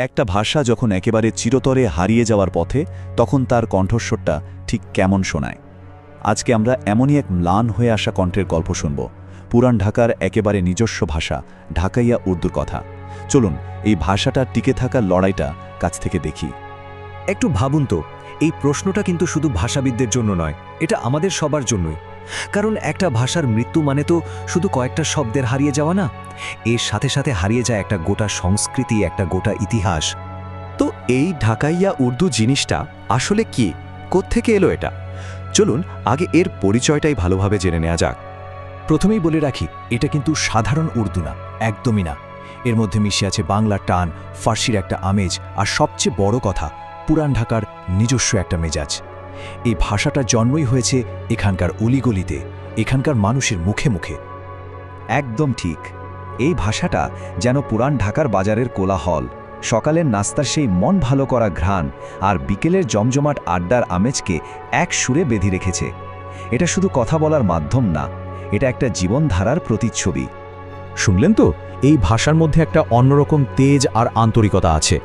একটা ভাষা যখন একেবারে চিরতরে হারিয়ে যাওয়ার পথে, তখন তার কণ্ঠস্বরটা ঠিক কেমন শোনায়। আজকে আমরা এমনই এক ম্লান হয়ে আসা কণ্ঠের গল্প শুনব। পুরান ঢাকার একেবারে নিজস্ব ভাষা, ঢাকাইয়া উর্দুর কথা। চলুন, এই ভাষাটা টিকে থাকার লড়াইটা কাছ থেকে দেখি। একটু ভাবুন তো এই প্রশ্নটা কিন্তু শুধু ভাষাবিদদের জন্য নয়, এটা আমাদের সবার জন্যই। কারণ একটা ভাষার মৃত্যু মানে তো শুধু কয়েকটা শব্দের হারিয়ে যাওয়া না, এর সাথে সাথে হারিয়ে যায় একটা গোটা সংস্কৃতি, একটা গোটা ইতিহাস। তো এই ঢাকাইয়া উর্দু জিনিসটা আসলে কি? কোত্থেকে এলো এটা? চলুন আগে এর পরিচয়টাই ভালোভাবে জেনে নেওয়া যাক। প্রথমেই বলে রাখি, এটা কিন্তু সাধারণ উর্দু না, একদমই না। এর মধ্যে মিশে আছে বাংলার টান, ফার্সির একটা আমেজ, আর সবচেয়ে বড় কথা পুরান ঢাকার নিজস্ব একটা মেজাজ। এই ভাষাটা জন্মই হয়েছে এখানকার অলিগলিতে, এখানকার মানুষের মুখে মুখে। একদম ঠিক। এই ভাষাটা যেন পুরান ঢাকার বাজারের কোলাহল, সকালের নাস্তার সেই মন ভালো করা ঘ্রাণ আর বিকেলের জমজমাট আড্ডার আমেজকে এক সুরে বেঁধে রেখেছে। এটা শুধু কথা বলার মাধ্যম না, এটা একটা জীবনধারার প্রতিচ্ছবি। শুনলেন তো? এই ভাষার মধ্যে একটা অন্যরকম তেজ আর আন্তরিকতা আছে।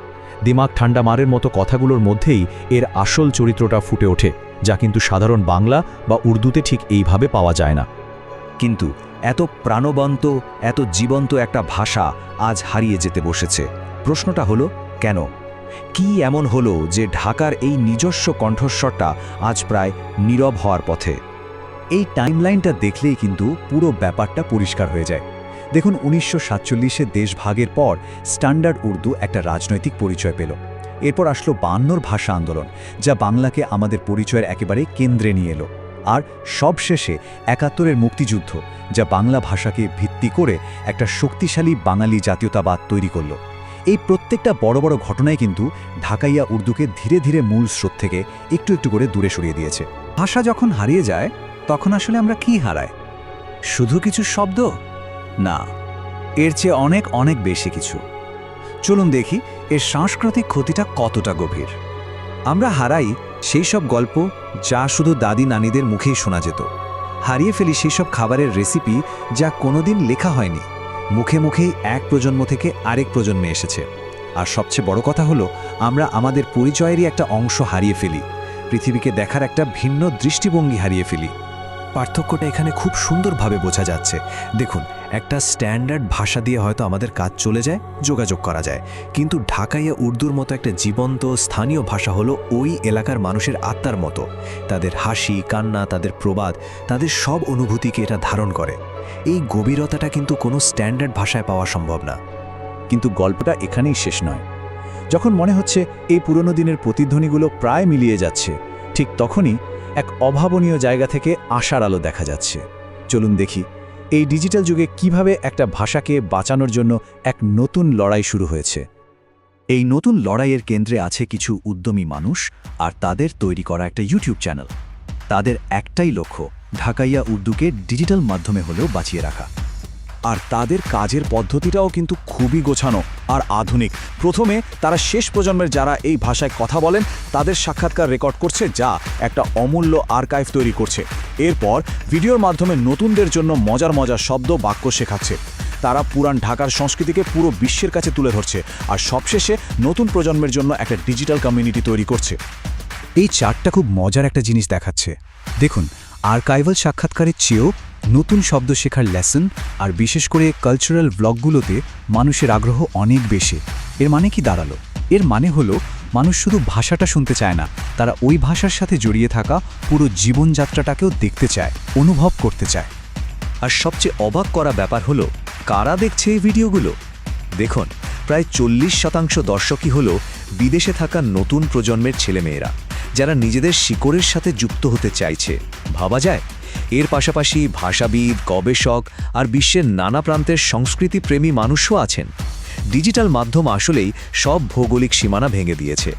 দিমাগ ঠান্ডা মারের মতো কথাগুলোর মধ্যেই এর আসল চরিত্রটা ফুটে ওঠে, যা কিন্তু সাধারণ বাংলা বা উর্দুতে ঠিক এইভাবে পাওয়া যায় না। কিন্তু এত প্রাণবন্ত, এত জীবন্ত একটা ভাষা আজ হারিয়ে যেতে বসেছে। প্রশ্নটা হলো, কেন? কি এমন হলো যে ঢাকার এই নিজস্ব কণ্ঠস্বরটা আজ প্রায় নীরব হওয়ার পথে? এই টাইমলাইনটা দেখলেই কিন্তু পুরো ব্যাপারটা পরিষ্কার হয়ে যায়। দেখুন উনিশশো সাতচল্লিশে দেশভাগের পর স্ট্যান্ডার্ড উর্দু একটা রাজনৈতিক পরিচয় পেল। এরপর আসলো বান্নর ভাষা আন্দোলন, যা বাংলাকে আমাদের পরিচয়ের একেবারে কেন্দ্রে নিয়ে এলো। আর সবশেষে একাত্তরের মুক্তিযুদ্ধ, যা বাংলা ভাষাকে ভিত্তি করে একটা শক্তিশালী বাঙালি জাতীয়তাবাদ তৈরি করল। এই প্রত্যেকটা বড় বড় ঘটনায় কিন্তু ঢাকাইয়া উর্দুকে ধীরে ধীরে মূল স্রোত থেকে একটু একটু করে দূরে সরিয়ে দিয়েছে। ভাষা যখন হারিয়ে যায়, তখন আসলে আমরা কি হারাই? শুধু কিছু শব্দ? না, এর চেয়ে অনেক অনেক বেশি কিছু। চলুন দেখি এর সাংস্কৃতিক ক্ষতিটা কতটা গভীর। আমরা হারাই সেই সব গল্প যা শুধু দাদি নানিদের মুখেই শোনা যেত। হারিয়ে ফেলি সেই সব খাবারের রেসিপি যা কোনোদিন লেখা হয়নি। মুখে মুখেই এক প্রজন্ম থেকে আরেক প্রজন্মে এসেছে। আর সবচেয়ে বড় কথা হলো, আমরা আমাদের পরিচয়েরই একটা অংশ হারিয়ে ফেলি। পৃথিবীকে দেখার একটা ভিন্ন দৃষ্টিভঙ্গি হারিয়ে ফেলি। পার্থক্যটা এখানে খুব সুন্দরভাবে বোঝা যাচ্ছে। দেখুন একটা স্ট্যান্ডার্ড ভাষা দিয়ে হয়তো আমাদের কাজ চলে যায়, যোগাযোগ করা যায়। কিন্তু ঢাকাইয়া উর্দুর মতো একটা জীবন্ত স্থানীয় ভাষা হলো ওই এলাকার মানুষের আত্মার মতো। তাদের হাসি, কান্না, তাদের প্রবাদ, তাদের সব অনুভূতিকে এটা ধারণ করে। এই গভীরতাটা কিন্তু কোনো স্ট্যান্ডার্ড ভাষায় পাওয়া সম্ভব না। কিন্তু গল্পটা এখানেই শেষ নয়। যখন মনে হচ্ছে এই পুরনো দিনের প্রতিধ্বনিগুলো প্রায় মিলিয়ে যাচ্ছে, ঠিক তখনই এক অভাবনীয় জায়গা থেকে আশার আলো দেখা যাচ্ছে। চলুন দেখি এই ডিজিটাল যুগে কীভাবে একটা ভাষাকে বাঁচানোর জন্য এক নতুন লড়াই শুরু হয়েছে? এই নতুন লড়াইয়ের কেন্দ্রে আছে কিছু উদ্যমী মানুষ আর তাদের তৈরি করা একটা ইউটিউব চ্যানেল তাদের একটাই লক্ষ্য, ঢাকাইয়া উর্দুকে ডিজিটাল মাধ্যমে হলেও বাঁচিয়ে রাখা। আর তাদের কাজের পদ্ধতিটাও কিন্তু খুবই গোছানো। আর আধুনিক। প্রথমে তারা শেষ প্রজন্মের যারা এই ভাষায় কথা বলেন, তাদের সাক্ষাৎকার রেকর্ড করছে যা একটা অমূল্য আর্কাইভ তৈরি করছে। এরপর ভিডিওর মাধ্যমে নতুনদের জন্য মজার মজার শব্দ বাক্য শেখাচ্ছে। তারা পুরান ঢাকার সংস্কৃতিকে পুরো বিশ্বের কাছে তুলে ধরছে আর সবশেষে নতুন প্রজন্মের জন্য একটা ডিজিটাল কমিউনিটি তৈরি করছে। এই চারটা খুব মজার একটা জিনিস দেখাচ্ছে। দেখুন আর্কাইভাল সাক্ষাৎকারের চেয়েও নতুন শব্দ শেখার লেসন আর বিশেষ করে কালচারাল ব্লগগুলোতে মানুষের আগ্রহ অনেক বেশি। এর মানে কি দাঁড়াল? এর মানে হলো মানুষ শুধু ভাষাটা শুনতে চায় না, তারা ওই ভাষার সাথে জড়িয়ে থাকা পুরো জীবনযাত্রাটাকেও দেখতে চায়, অনুভব করতে চায়। আর সবচেয়ে অবাক করা ব্যাপার হলো, কারা দেখছে এই ভিডিওগুলো? দেখুন, প্রায় চল্লিশ শতাংশ দর্শকই হল বিদেশে থাকা নতুন প্রজন্মের ছেলেমেয়েরা। যারা নিজেদের শিকড়ের সাথে যুক্ত হতে চাইছে। ভাবা যায়, এর পাশাপাশি ভাষাবিদ, গবেষক আর বিশ্বের নানা প্রান্তের সংস্কৃতিপ্রেমী মানুষও আছেন। ডিজিটাল মাধ্যম আসলেই সব ভৌগোলিক সীমানা ভেঙে দিয়েছে।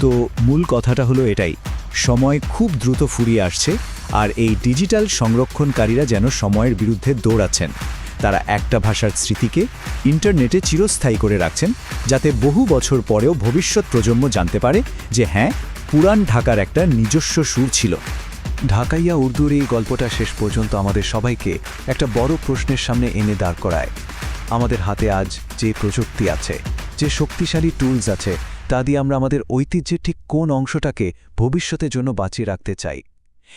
তো মূল কথাটা হলো এটাই, সময় খুব দ্রুত ফুরিয়ে আসছে আর এই ডিজিটাল সংরক্ষণকারীরা যেন সময়ের বিরুদ্ধে দৌড়াচ্ছেন। তারা একটা ভাষার স্মৃতিকে ইন্টারনেটে চিরস্থায়ী করে রাখছেন, যাতে বহু বছর পরেও ভবিষ্যৎ প্রজন্ম জানতে পারে যে হ্যাঁ পুরান ঢাকার একটা নিজস্ব সুর ছিল। ঢাকাইয়া উর্দুর এই গল্পটা শেষ পর্যন্ত আমাদের সবাইকে একটা বড় প্রশ্নের সামনে এনে দাঁড় করায়। আমাদের হাতে আজ যে প্রযুক্তি আছে, যে শক্তিশালী টুলস আছে, তা দিয়ে আমরা আমাদের ঐতিহ্যের ঠিক কোন অংশটাকে ভবিষ্যতের জন্য বাঁচিয়ে রাখতে চাই।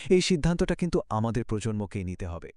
এই সিদ্ধান্তটা কিন্তু আমাদের প্রজন্মকেই নিতে হবে।